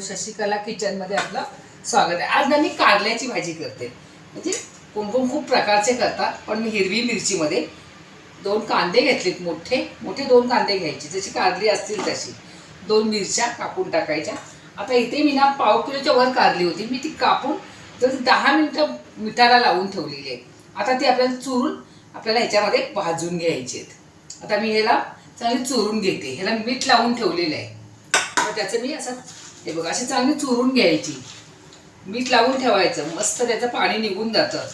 शशिकला किचनमध्ये आपलं स्वागत आहे. आज ना मी कारल्याची भाजी करते. म्हणजे कोण खूप प्रकारचे करतात पण मी हिरवी मिरचीमध्ये दोन कांदे घेतलेत मोठे मोठे दोन कांदे घ्यायचे. जशी कारली असतील तशी. दोन मिरच्या कापून टाकायच्या. आता इथे मी ना पाव किलोच्या वर कारली होती. मी ती कापून तर दहा मिनटं मिठाला लावून ठेवलेली आहे. आता ती आपल्याला चुरून आपल्याला ह्याच्यामध्ये भाजून घ्यायची आहेत. आता मी ह्याला चांगली चुरून घेते. ह्याला मीठ लावून ठेवलेलं आहे. मग त्याचं मी असं हे बघा अशी चांगली चुरून घ्यायची. मीठ लावून ठेवायचं. मस्त त्याचं पाणी निघून जातं.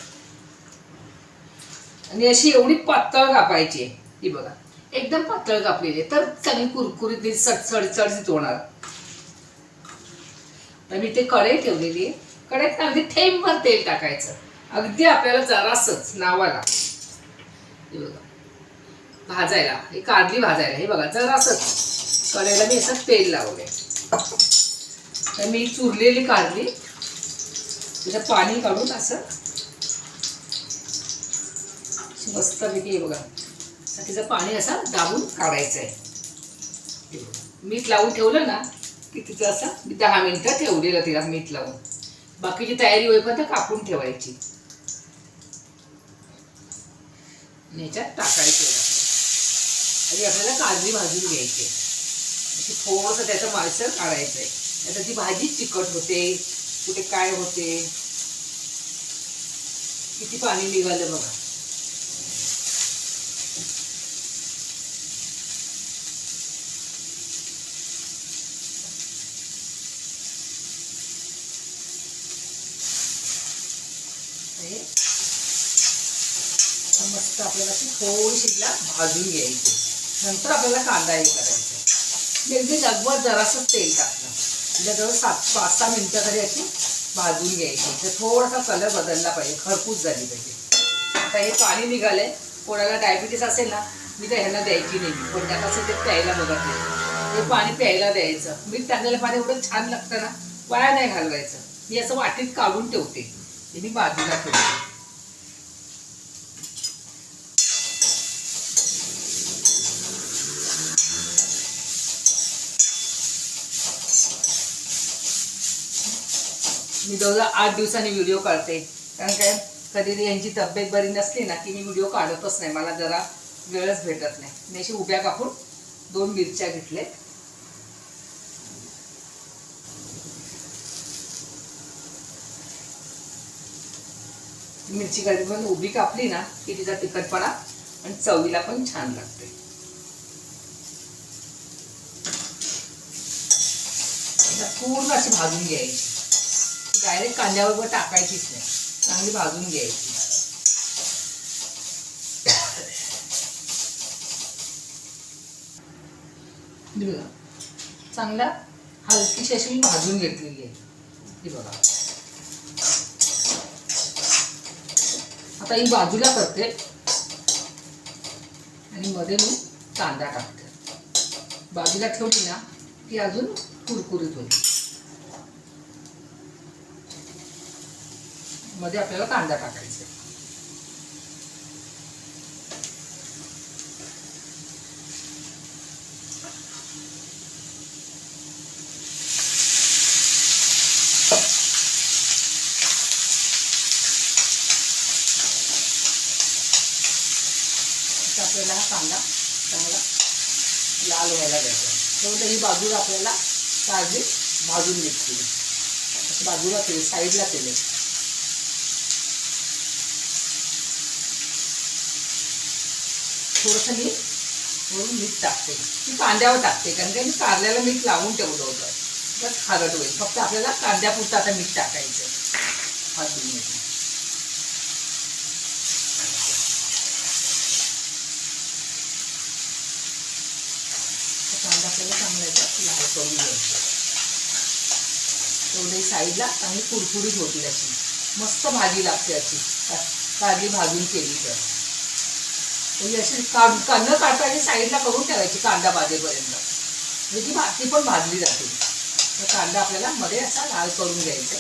आणि अशी एवढी पातळ कापायची. ही बघा एकदम पातळ कापलेली. आहे तर चांगली कुरकुरीत सडसड चढचढीत होणार तर मी ते कढई ठेवलेली आहे. कढईत अगदी थेंबभर तेल टाकायचं. अगदी आपल्याला जरासच नावाला. हे बघा भाजायला हे कारली भाजायला. हे बघा जरासच. कढईला मी असं तेल लावले तर मी चुरलेली कारली त्याचं पाणी काढून असं मस्तपैकी हे बघा. तिचं पाणी असं दाबून काढायचं आहे मीठ लावून ठेवलं ना की तिचं असं मी दहा मिनिटं ठेवलेलं तिला मीठ लावून. बाकीची तयारी होईपर्यंत कापून ठेवायची. याच्यात ह्याच्यात आणि आपल्याला काजली भाजून घ्यायची अशी थोडंसं त्याचं माळसर काढायचं आहे आता ती भाजी चिकट होते कुठे काय होते. किती पाणी निघालं बघा. मस्त आपल्याला ती थोडीशीला भाजून घ्यायची. नंतर आपल्याला कांदा हे करायचा. अगदी लगभग जरासंच तेल टाकलं म्हणजे जवळ सात पाच सहा मिनिटं तरी अशी भाजून घ्यायची. तर थोडासा कलर बदलला पाहिजे खरपूस झाली पाहिजे. आता हे पाणी निघालंय कोणाला डायबिटीस असेल ना मी तर ह्यांना द्यायची नाही. पण त्यात असेल ते प्यायला बघत नाही हे पाणी प्यायला द्यायचं. मीठ टाकलेलं पाणी एवढं छान लागतं ना वाया नाही घालवायचं मी असं वाटीत काढून ठेवते. हे मी बाजूला ठेवते. मी जवळजवळ आठ दिवसांनी व्हिडिओ काढते. कारण काय कधी यांची तब्येत बरी नसली ना की मी व्हिडिओ काढतच नाही. मला जरा वेळच भेटत नाही. मी अशी उभ्या कापून दोन मिरच्या घेतले मिरची कधी पण उभी कापली ना की तिचा तिखटपणा आणि चवीला पण छान लागते. पूर्ण अशी भाजून घ्यायची. डायरेक्ट कांद्यावर टाकायचीच नाही. चांगली भाजून घ्यायची. बघा चांगला हलकीशी अशी मी भाजून घेतलेली आहे. ही बघा. आता ही बाजूला करते. आणि मध्ये मी कांदा टाकते. बाजूला ठेवली ना ती अजून कुरकुरीत होईल. मध्ये आपल्याला कांदा टाकायचा आपल्याला हा कांदा चांगला लाल व्हायला द्यायचा तेव्हा ही बाजूला आपल्याला काळजी भाजून घेतली बाजूला केली साईडला केले. थोडंसं मीठ वरून मीठ टाकते. मी कांद्यावर टाकते कारण का मी कारल्याला मीठ लावून ठेवलं होतं. बस खारट होईल. फक्त आपल्याला कांद्यापुरतं आता मीठ टाकायचं हात धुवून कांदा आपल्याला चांगला लाल करून घ्यायचा तेवढे साईडला चांगली कुरकुरीत होती अशी. मस्त भाजी लागते अशी. भाजी भाजून केली तर. म्हणजे अशी काढ न काढताना साईडला करून ठेवायची कांदा भाजेपर्यंत म्हणजे ती भाती पण भाजली जाते. तर कांदा आपल्याला मध्ये असा लाल करून घ्यायचा.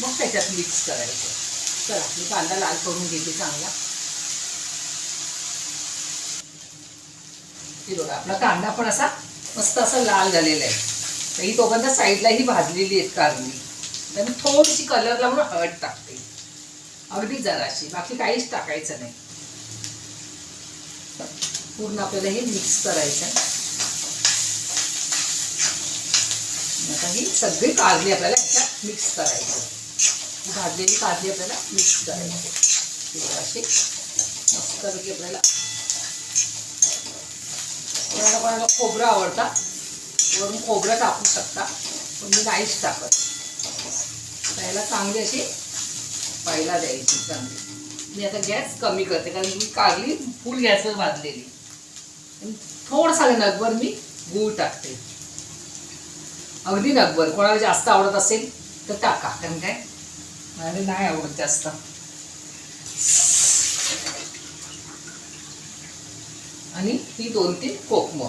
मग त्याच्यात मिक्स करायचं. चला मी कांदा लाल करून घेते चांगला. हे बघा आपला कांदा पण असा मस्त असा लाल झालेला आहे. तर ही तोपर्यंत साईडला ही भाजलेली आहेत कारली तर मी थोडीशी कलरला म्हणून हळद टाकते. अगदी जराशी. बाकी काहीच टाकायचं नाही. पूर्ण आपल्याला हे मिक्स करायचं आहे. आता ही सगळी काजली आपल्याला ह्याच्यात मिक्स करायची भाजलेली काजली आपल्याला मिक्स करायची अशी मस्त पैकी आपल्याला कोणाला कोणाला खोबरं आवडतं वरून खोबरं टाकू शकता पण मी नाहीच टाकत. त्याला चांगली अशी पाहिला द्यायची चांगली. मी आता गॅस कमी करते कारण मी कारली फुल गॅसवर भाजलेली. थोडासा नगभर मी गूळ टाकते. अगदी नगभर. कोणाला जास्त आवडत असेल तर टाका. कारण काय? मला नाही आवडत जास्त. आणि ही दोन तीन कोकम.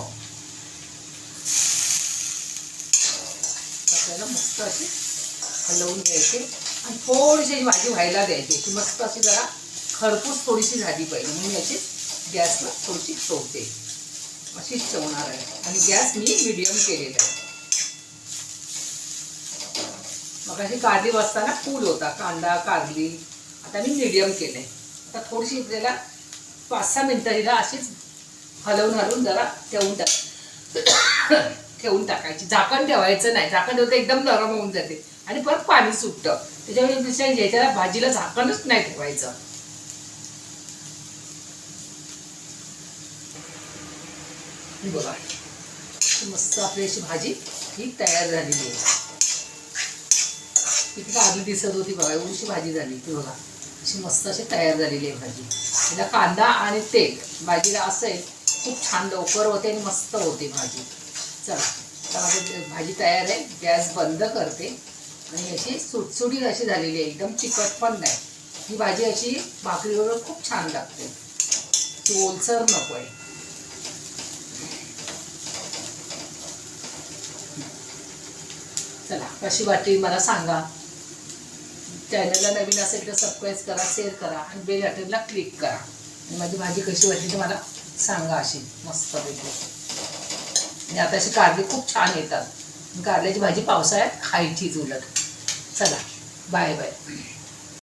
आपल्याला मस्त अशी हलवून घ्यायचे आणि थोडीशी भाजी व्हायला द्यायची. ती मस्त अशी जरा खरपूस थोडीशी झाली पाहिजे. म्हणून याची गॅसला थोडीशी सोडते. अशीच ठेवणार आहे. आणि गॅस मी मिडियम केलेला आहे. मग अशी कारली वाजताना फूल होता. कांदा कारली. आता मी मिडियम केलंय. आता थोडीशी आपल्याला पाच सहा मिनटं हिला अशीच हलवून हलवून जरा ठेवून टाक ठेवून टाकायची. झाकण ठेवायचं नाही. झाकण ठेवतं एकदम नरम होऊन जाते. आणि परत पाणी सुटतं. त्याच्यामुळे याच्याला भाजीला झाकणच नाही ठेवायचं. ही बघा. मस्त आपली अशी भाजी ही तयार झालेली आहे. किती आधी दिसत होती बघा एवढीशी भाजी झाली ती बघा. अशी मस्त अशी तयार झालेली आहे भाजी. तिला कांदा आणि तेल भाजीला असेल खूप छान लवकर होते आणि मस्त होते भाजी. चला आता भाजी तयार आहे गॅस बंद करते. आणि अशी सुटसुटीत अशी झालेली आहे एकदम चिकट पण नाही. ही भाजी अशी भाकरीबरोबर खूप छान लागते. ती ओलसर नको आहे चला कशी वाटली मला सांगा. चॅनलला नवीन असेल तर सबस्क्राईब करा शेअर करा आणि बेल बटनला क्लिक करा. आणि माझी भाजी कशी वाटली ते मला सांगा अशी मस्तपैकी. आणि आता अशी कारले खूप छान येतात. कारल्याची भाजी पावसाळ्यात खायचीच उलट. चला बाय बाय